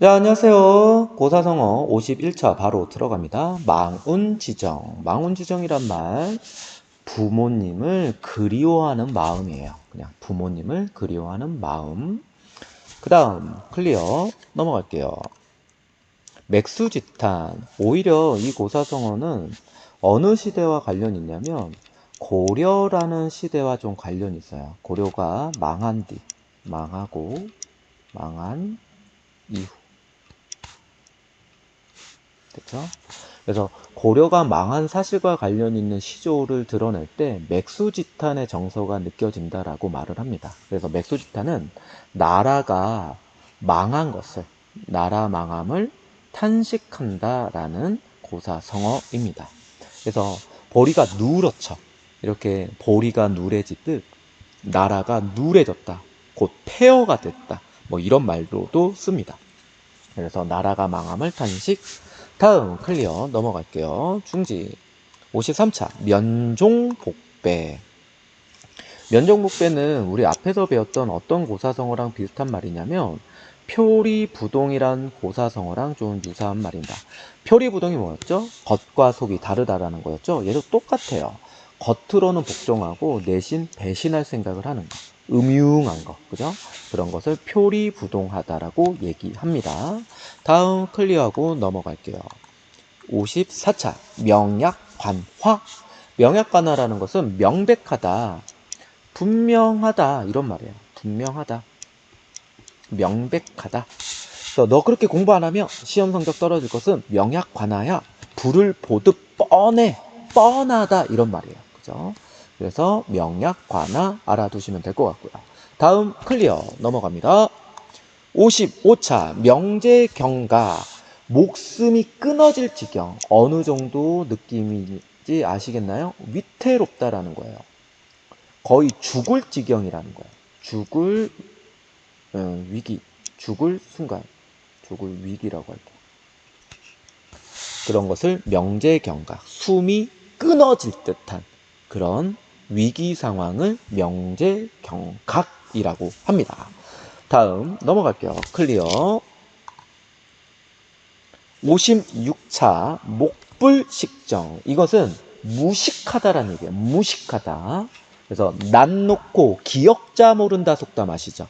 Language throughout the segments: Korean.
네, 안녕하세요. 고사성어 51차 바로 들어갑니다. 망운 지정. 망운 지정이란 말, 부모님을 그리워하는 마음이에요. 그냥 부모님을 그리워하는 마음. 그 다음, 클리어. 넘어갈게요. 맥수지탄. 오히려 이 고사성어는 어느 시대와 관련이 있냐면, 고려라는 시대와 좀 관련이 있어요. 고려가 망한 뒤, 망하고, 망한 이후. 됐죠? 그래서 고려가 망한 사실과 관련 있는 시조를 드러낼 때 맥수지탄의 정서가 느껴진다라고 말을 합니다. 그래서 맥수지탄은 나라가 망한 것을 나라 망함을 탄식한다라는 고사성어입니다. 그래서 보리가 누렇죠. 이렇게 보리가 누래지듯 나라가 누래졌다. 곧 폐허가 됐다. 뭐 이런 말로도 씁니다. 그래서 나라가 망함을 탄식 다음 클리어 넘어갈게요. 중지 53차 면종복배 면종복배는 우리 앞에서 배웠던 어떤 고사성어랑 비슷한 말이냐면 표리부동이란 고사성어랑 좀 유사한 말입니다. 표리부동이 뭐였죠? 겉과 속이 다르다라는 거였죠? 얘도 똑같아요. 겉으로는 복종하고 내신 배신할 생각을 하는 거. 음흉한 거. 그죠? 그런 것을 표리부동하다라고 얘기합니다. 다음 클리어하고 넘어갈게요. 54차 명약관화 명약관화라는 것은 명백하다 분명하다 이런 말이에요 분명하다 명백하다 그래서 너 그렇게 공부 안 하면 시험 성적 떨어질 것은 명약관화야 불을 보듯 뻔해 뻔하다 이런 말이에요 그죠 그래서 명약관화 알아두시면 될 것 같고요 다음 클리어 넘어갑니다 55차 명제 경가 목숨이 끊어질 지경 어느 정도 느낌인지 아시겠나요? 위태롭다라는 거예요. 거의 죽을 지경이라는 거예요. 죽을 음, 위기, 죽을 순간, 죽을 위기라고 할게요. 그런 것을 명제 경각, 숨이 끊어질 듯한 그런 위기 상황을 명제 경각이라고 합니다. 다음 넘어갈게요. 클리어. 56차 목불 식정. 이것은 무식하다라는 얘기예요. 무식하다. 그래서 낯 놓고 기억자 모른다 속담 아시죠?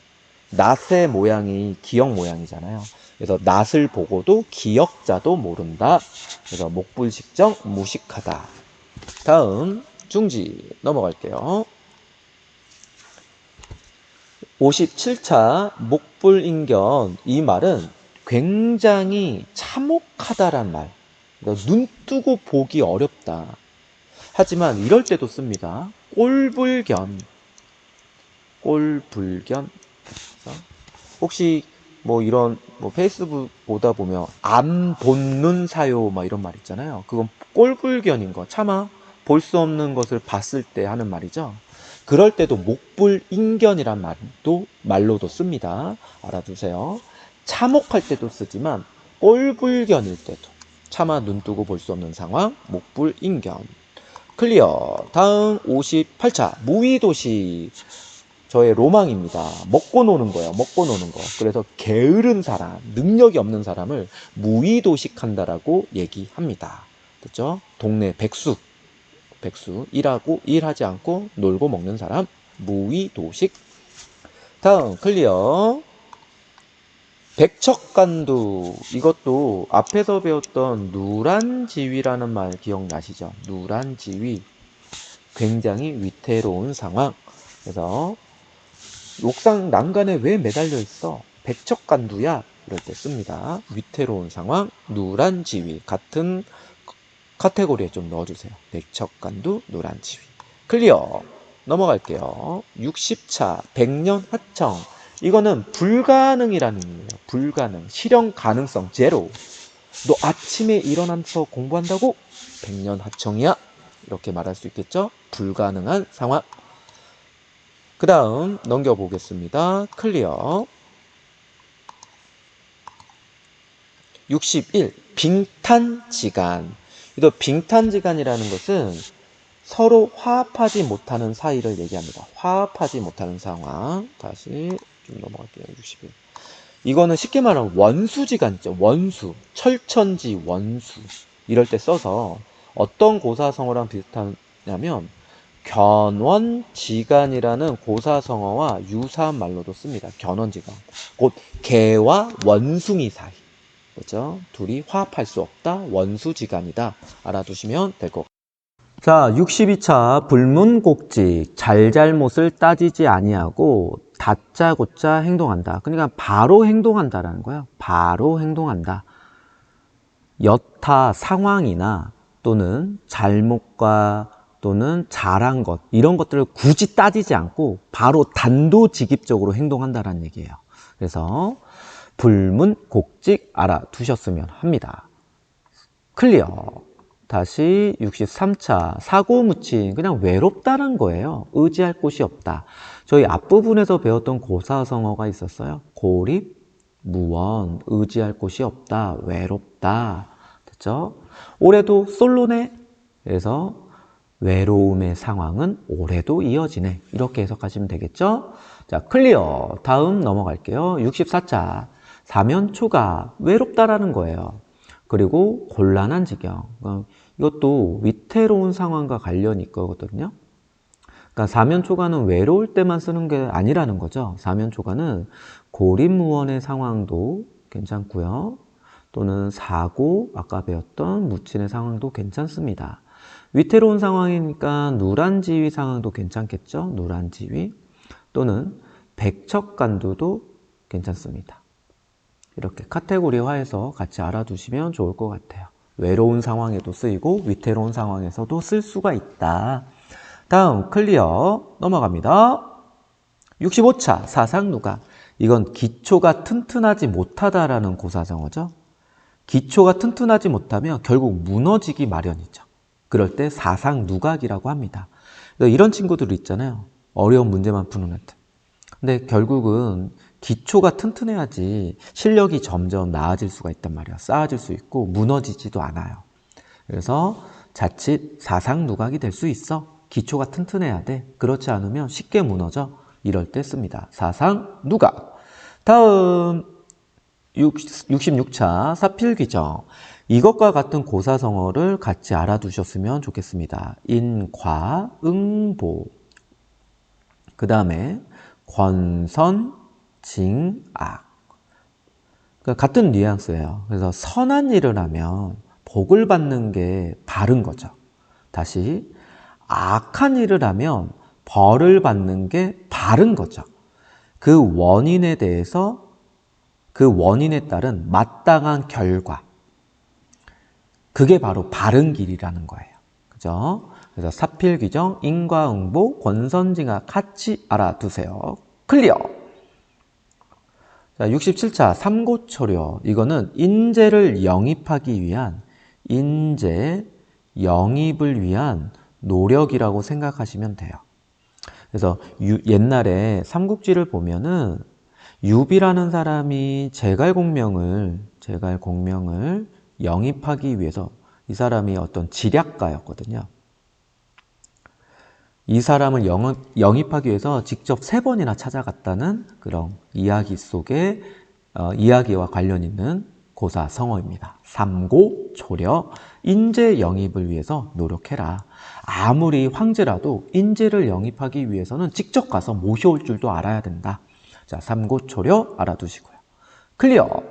낯의 모양이 기억 모양이잖아요. 그래서 낯을 보고도 기억자도 모른다. 그래서 목불식정 무식하다. 다음 중지 넘어갈게요. 57차 목불인견 이 말은 굉장히 참혹하다란 말. 그러니까 눈 뜨고 보기 어렵다. 하지만 이럴 때도 씁니다. 꼴불견. 꼴불견. 혹시 뭐 이런 뭐 페이스북 보다 보면 안 본눈 사요 막 이런 말 있잖아요. 그건 꼴불견인 거. 차마 볼 수 없는 것을 봤을 때 하는 말이죠. 그럴 때도 목불 인견이란 말도 말로도 씁니다. 알아두세요. 참혹할 때도 쓰지만 꼴불견일 때도. 차마 눈 뜨고 볼 수 없는 상황 목불 인견. 클리어. 다음 58차. 무위도시. 저의 로망입니다. 먹고 노는 거예요. 먹고 노는 거. 그래서 게으른 사람 능력이 없는 사람을 무위도식한다라고 얘기합니다. 됐죠 동네 백수 백수 일하고 일하지 않고 놀고 먹는 사람 무위도식. 다음 클리어. 백척간두. 이것도 앞에서 배웠던 누란지위라는 말 기억나시죠? 누란지위. 굉장히 위태로운 상황. 그래서 옥상 난간에 왜 매달려 있어? 백척간두야. 이럴 때 씁니다. 위태로운 상황 누란지위. 같은 카테고리에 좀 넣어주세요. 백척간두 누란지위 클리어 넘어갈게요. 60차 백년 하청 이거는 불가능이라는 의미예요. 불가능. 실현 가능성 제로. 너 아침에 일어나서 공부한다고? 백년 하청이야. 이렇게 말할 수 있겠죠? 불가능한 상황. 그 다음 넘겨보겠습니다. 클리어. 61. 빙탄지간. 이거 빙탄지간이라는 것은 서로 화합하지 못하는 사이를 얘기합니다. 화합하지 못하는 상황. 다시 좀 넘어갈게요. 61. 이거는 쉽게 말하면 원수지간 있죠. 원수. 철천지 원수. 이럴 때 써서 어떤 고사성어랑 비슷하냐면 견원지간이라는 고사성어와 유사한 말로도 씁니다. 견원지간. 곧 개와 원숭이 사이. 그죠? 둘이 화합할 수 없다. 원수지간이다. 알아두시면 될 것 같아요. 자, 62차 불문곡직 잘잘못을 따지지 아니하고 다짜고짜 행동한다. 그러니까 바로 행동한다라는 거예요. 바로 행동한다. 여타 상황이나 또는 잘못과 또는 잘한 것 이런 것들을 굳이 따지지 않고 바로 단도직입적으로 행동한다라는 얘기예요. 그래서 불문 곡직 알아두셨으면 합니다. 클리어. 다시 63차 사고무친 그냥 외롭다는 거예요. 의지할 곳이 없다. 저희 앞부분에서 배웠던 고사성어가 있었어요. 고립, 무원, 의지할 곳이 없다, 외롭다. 됐죠? 올해도 솔로네. 그래서 외로움의 상황은 올해도 이어지네. 이렇게 해석하시면 되겠죠? 자, 클리어. 다음 넘어갈게요. 64차 사면초가 외롭다라는 거예요. 그리고 곤란한 지경. 어, 이것도 위태로운 상황과 관련이 있거든요. 그러니까 사면초가는 외로울 때만 쓰는 게 아니라는 거죠. 사면초가는 고립무원의 상황도 괜찮고요. 또는 사고, 아까 배웠던 무친의 상황도 괜찮습니다. 위태로운 상황이니까 누란지위 상황도 괜찮겠죠. 누란지위 또는 백척간두도 괜찮습니다. 이렇게 카테고리화해서 같이 알아두시면 좋을 것 같아요. 외로운 상황에도 쓰이고 위태로운 상황에서도 쓸 수가 있다. 다음 클리어 넘어갑니다. 65차 사상 누가 이건 기초가 튼튼하지 못하다라는 고사성어죠. 기초가 튼튼하지 못하면 결국 무너지기 마련이죠. 그럴 때 사상 누각이라고 합니다. 이런 친구들 있잖아요. 어려운 문제만 푸는 애들. 근데 결국은 기초가 튼튼해야지 실력이 점점 나아질 수가 있단 말이야. 쌓아질 수 있고 무너지지도 않아요. 그래서 자칫 사상 누각이 될 수 있어. 기초가 튼튼해야 돼. 그렇지 않으면 쉽게 무너져. 이럴 때 씁니다. 사상 누각. 다음 66차 사필귀정. 이것과 같은 고사성어를 같이 알아두셨으면 좋겠습니다. 인과, 응보. 그 다음에 권선, 징악. 그러니까 같은 뉘앙스예요. 그래서 선한 일을 하면 복을 받는 게 바른 거죠. 다시 악한 일을 하면 벌을 받는 게 바른 거죠. 그 원인에 대해서 그 원인에 따른 마땅한 결과. 그게 바로 바른 길이라는 거예요. 그죠? 그래서 사필귀정, 인과응보, 권선징악 같이 알아두세요. 클리어! 자, 67차 삼고초려. 이거는 인재를 영입하기 위한 인재 영입을 위한 노력이라고 생각하시면 돼요. 그래서 유, 옛날에 삼국지를 보면은 유비라는 사람이 제갈공명을 제갈공명을 영입하기 위해서 이 사람이 어떤 지략가였거든요. 이 사람을 영업, 영입 하기 위해서 직접 세 번이나 찾아갔다는 그런 이야기 속에 어, 이야기와 관련 있는 고사 성어입니다. 삼고 초려 인재 영입을 위해서 노력해라. 아무리 황제라도 인재를 영입하기 위해서는 직접 가서 모셔올 줄도 알아야 된다. 자, 삼고 초려 알아두시고요. 클리어.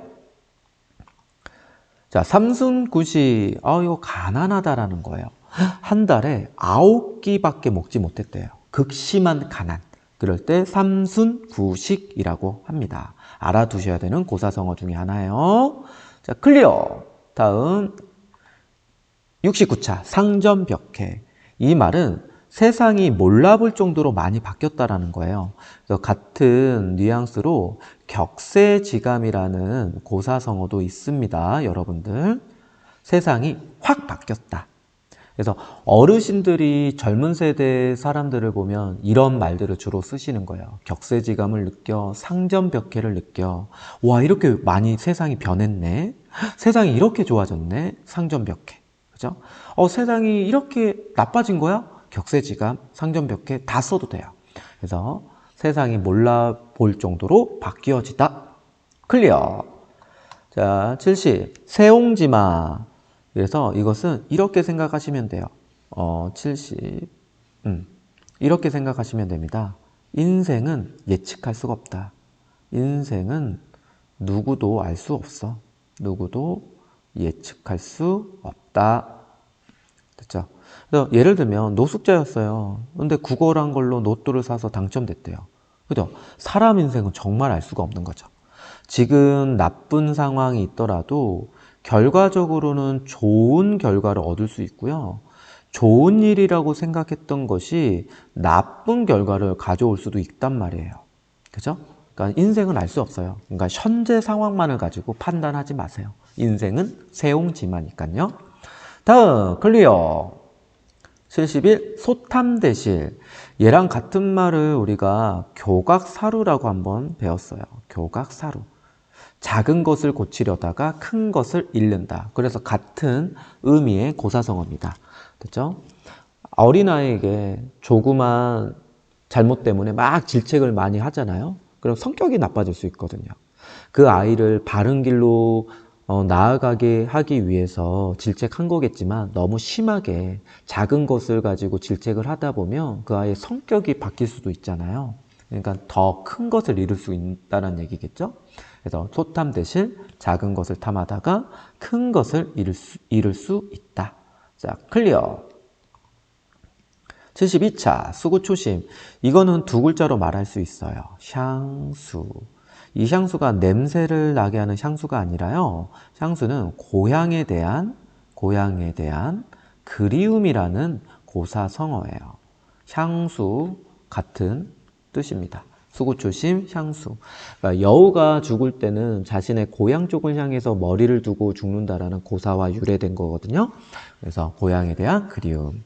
자, 삼순구시. 아, 이거 가난하다라는 거예요. 한 달에 아홉 끼밖에 먹지 못했대요. 극심한 가난. 그럴 때 삼순 구식이라고 합니다. 알아두셔야 되는 고사성어 중에 하나예요. 자, 클리어. 다음 69차 상점벽해. 이 말은 세상이 몰라볼 정도로 많이 바뀌었다라는 거예요. 그래서 같은 뉘앙스로 격세지감이라는 고사성어도 있습니다. 여러분들. 세상이 확 바뀌었다. 그래서 어르신들이 젊은 세대 사람들을 보면 이런 말들을 주로 쓰시는 거예요. 격세지감을 느껴, 상점벽해를 느껴. 와, 이렇게 많이 세상이 변했네. 세상이 이렇게 좋아졌네. 상점벽해. 그죠? 어, 세상이 이렇게 나빠진 거야? 격세지감, 상점벽해 다 써도 돼요. 그래서 세상이 몰라볼 정도로 바뀌어지다. 클리어. 자, 70. 세옹지마. 그래서 이것은 이렇게 생각하시면 돼요. 어, 70. 음, 이렇게 생각하시면 됩니다. 인생은 예측할 수가 없다. 인생은 누구도 알 수 없어. 누구도 예측할 수 없다. 됐죠? 그래서 예를 들면 노숙자였어요. 근데 국어란 걸로 로또를 사서 당첨됐대요. 그죠? 사람 인생은 정말 알 수가 없는 거죠. 지금 나쁜 상황이 있더라도 결과적으로는 좋은 결과를 얻을 수 있고요. 좋은 일이라고 생각했던 것이 나쁜 결과를 가져올 수도 있단 말이에요. 그죠? 그러니까 인생은 알 수 없어요. 그러니까 현재 상황만을 가지고 판단하지 마세요. 인생은 세옹지마니까요. 다음 클리어. 71 소탐대실. 얘랑 같은 말을 우리가 교각사루라고 한번 배웠어요. 교각사루. 작은 것을 고치려다가 큰 것을 잃는다. 그래서 같은 의미의 고사성어입니다. 됐죠? 어린아이에게 조그만 잘못 때문에 막 질책을 많이 하잖아요. 그럼 성격이 나빠질 수 있거든요. 그 아이를 바른 길로 어, 나아가게 하기 위해서 질책한 거겠지만 너무 심하게 작은 것을 가지고 질책을 하다 보면 그 아이의 성격이 바뀔 수도 있잖아요. 그러니까 더 큰 것을 이룰 수 있다는 얘기겠죠. 그래서 소탐 대신 작은 것을 탐하다가 큰 것을 이룰 수, 이룰 수 있다. 자, 클리어. 72차 수구초심. 이거는 두 글자로 말할 수 있어요. 향수. 이 향수가 냄새를 나게 하는 향수가 아니라요. 향수는 고향에 대한 고향에 대한 그리움이라는 고사성어예요. 향수 같은 뜻입니다. 수구초심 향수. 그러니까 여우가 죽을 때는 자신의 고향 쪽을 향해서 머리를 두고 죽는다라는 고사와 유래된 거거든요. 그래서 고향에 대한 그리움.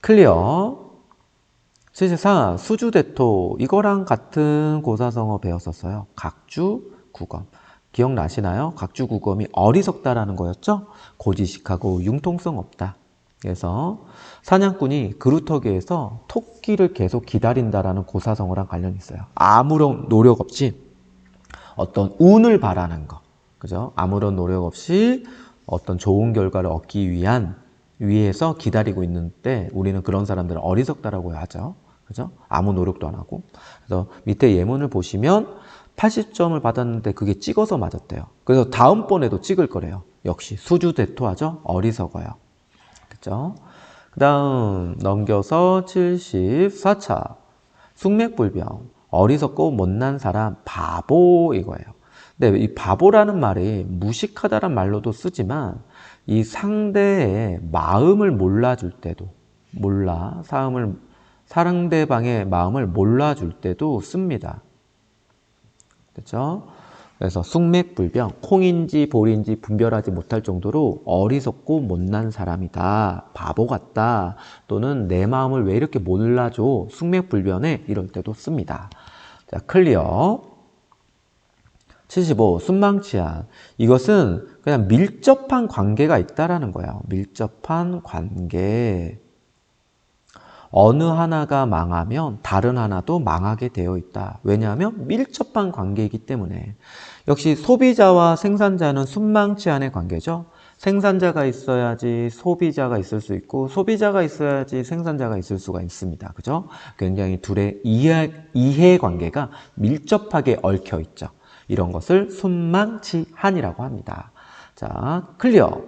클리어. 74. 수주대토. 이거랑 같은 고사성어 배웠었어요. 각주, 구검. 기억나시나요? 각주, 구검이 어리석다라는 거였죠? 고지식하고 융통성 없다. 그래서 사냥꾼이 그루터기에서 토끼를 계속 기다린다라는 고사성어랑 관련이 있어요. 아무런 노력 없이 어떤 운을 바라는 거. 그죠? 아무런 노력 없이 어떤 좋은 결과를 얻기 위한 위에서 기다리고 있는 때 우리는 그런 사람들을 어리석다라고 하죠. 그죠? 아무 노력도 안 하고. 그래서 밑에 예문을 보시면 80점을 받았는데 그게 찍어서 맞았대요. 그래서 다음번에도 찍을 거래요. 역시 수주대토하죠? 어리석어요. 그죠? 그 다음 넘겨서 74차 숙맥불병 어리석고 못난 사람 바보 이거예요. 근데 이 바보라는 말이 무식하다란 말로도 쓰지만 이 상대의 마음을 몰라줄 때도 몰라 사음을 상대방의 마음을 몰라줄 때도 씁니다. 됐죠? 그래서 숙맥불병, 콩인지 볼인지 분별하지 못할 정도로 어리석고 못난 사람이다. 바보 같다. 또는 내 마음을 왜 이렇게 몰라줘. 숙맥불변에 이럴 때도 씁니다. 자, 클리어. 75. 순망치한. 이것은 그냥 밀접한 관계가 있다라는 거예요. 밀접한 관계. 어느 하나가 망하면 다른 하나도 망하게 되어 있다. 왜냐하면 밀접한 관계이기 때문에. 역시 소비자와 생산자는 순망치 않의 관계죠. 생산자가 있어야지 소비자가 있을 수 있고 소비자가 있어야지 생산자가 있을 수가 있습니다. 그죠? 굉장히 둘의 이해, 이해 관계가 밀접하게 얽혀 있죠. 이런 것을 순망치한이라고 합니다. 자, 클리어.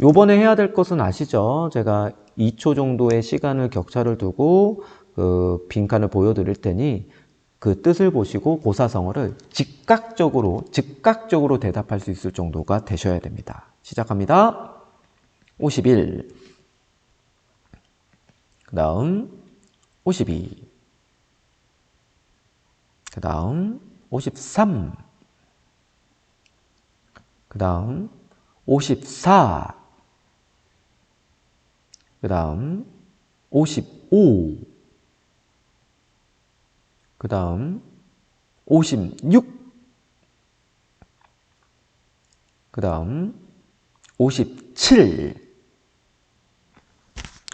요번에 해야 될 것은 아시죠? 제가 2초 정도의 시간을 격차를 두고 그 빈칸을 보여드릴 테니 그 뜻을 보시고 고사성어를 즉각적으로 즉각적으로 대답할 수 있을 정도가 되셔야 됩니다. 시작합니다. 51. 그 다음 52. 그 다음 53. 그 다음 54. 그 다음 55. 그 다음 56. 그 다음 57.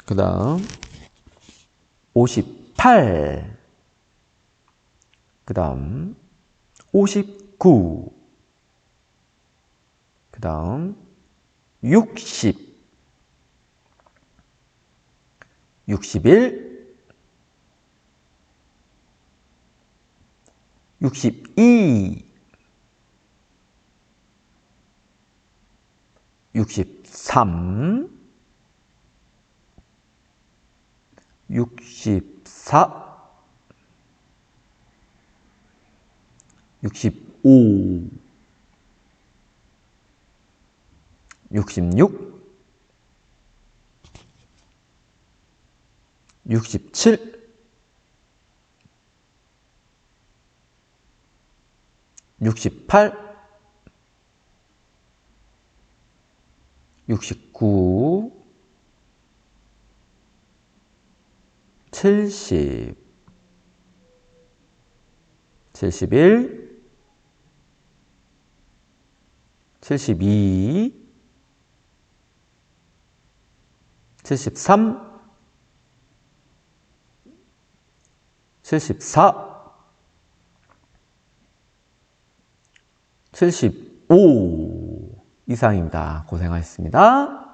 그 다음 58. 그 다음 59. 다음 60 61 62 63 64 65 66 67 68 69 70 71 72 73 74 75 이상입니다. 고생하셨습니다.